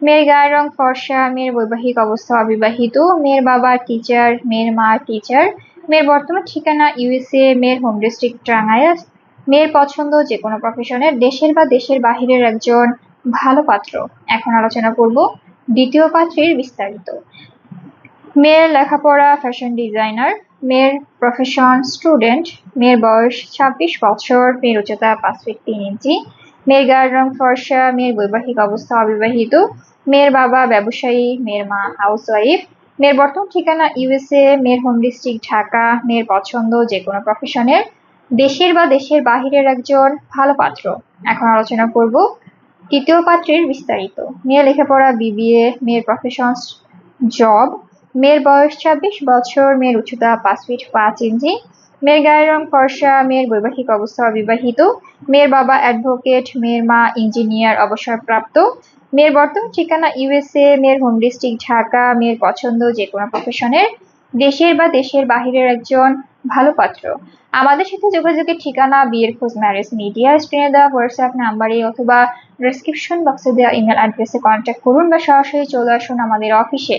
মেয়ের গায়ের রং ফর্সা, মেয়ের বৈবাহিক অবস্থা অবিবাহিত, মেয়ের বাবা টিচার মেয়ের মা টিচার মেয়ের বর্তমান ঠিকানা ইউএসএ মেয়ের হোম ডিস্ট্রিক্ট টাঙ্গাইল, মেয়ের পছন্দ যে কোনো প্রফেশনের দেশের বা দেশের বাহিরের একজন ভালো পাত্র। এখন আলোচনা করব দ্বিতীয় পাত্রের বিস্তারিত। মেয়ের লেখাপড়া ফ্যাশন ডিজাইনার মেয়ের প্রফেশন স্টুডেন্ট মেয়ের বয়স ছাব্বিশ বছর, মেয়ের উচ্চতা পাঁচ ফিট তিন ইঞ্চি মেয়ের গায়ের রং ফর্সা, মেয়ের বৈবাহিক অবস্থা অবিবাহিত, মেয়ের বাবা ব্যবসায়ী, মেয়ের মা হাউস ওয়াইফ মেয়ের বর্তমান ঠিকানা ইউএসএ মেয়ের হোম ডিস্ট্রিক্ট ঢাকা, মেয়ের পছন্দ যে কোনো প্রফেশনের দেশের বা দেশের বাহিরের একজন ভালো পাত্র। এখন আলোচনা করব তৃতীয় পাত্রের বিস্তারিত। মেয়ে লেখাপড়া, বিবিএ, মেয়ের প্রফেশন জব মেয়ের বয়স ছাব্বিশ বছর, মেয়ের উচ্চতা পাঁচ ফিট পাঁচ ইঞ্চি মেয়ের গায়ের রং ফর্সা, মেয়ের বৈবাহিক অবস্থা অবিবাহিত, মেয়ের বাবা অ্যাডভোকেট মেয়ের মা ইঞ্জিনিয়ার অবসরপ্রাপ্ত, মেয়ের বর্তমান ঠিকানা ইউএসএ মেয়ের হোম ডিস্ট্রিক্ট ঢাকা, মেয়ের পছন্দ যে কোনো প্রফেশনের দেশের বা দেশের বাহিরের একজন ভালো পাত্র। আমাদের সাথে যোগাযোগের ঠিকানা, বিয়ের খোঁজ ম্যারেজ মিডিয়া স্ক্রিনে দেওয়া হোয়াটসঅ্যাপ নাম্বারে অথবা ডিসক্রিপশন বক্সে দেওয়া ইমেল অ্যাড্রেসে কন্ট্যাক্ট করুন বা সরাসরি চলে আসুন আমাদের অফিসে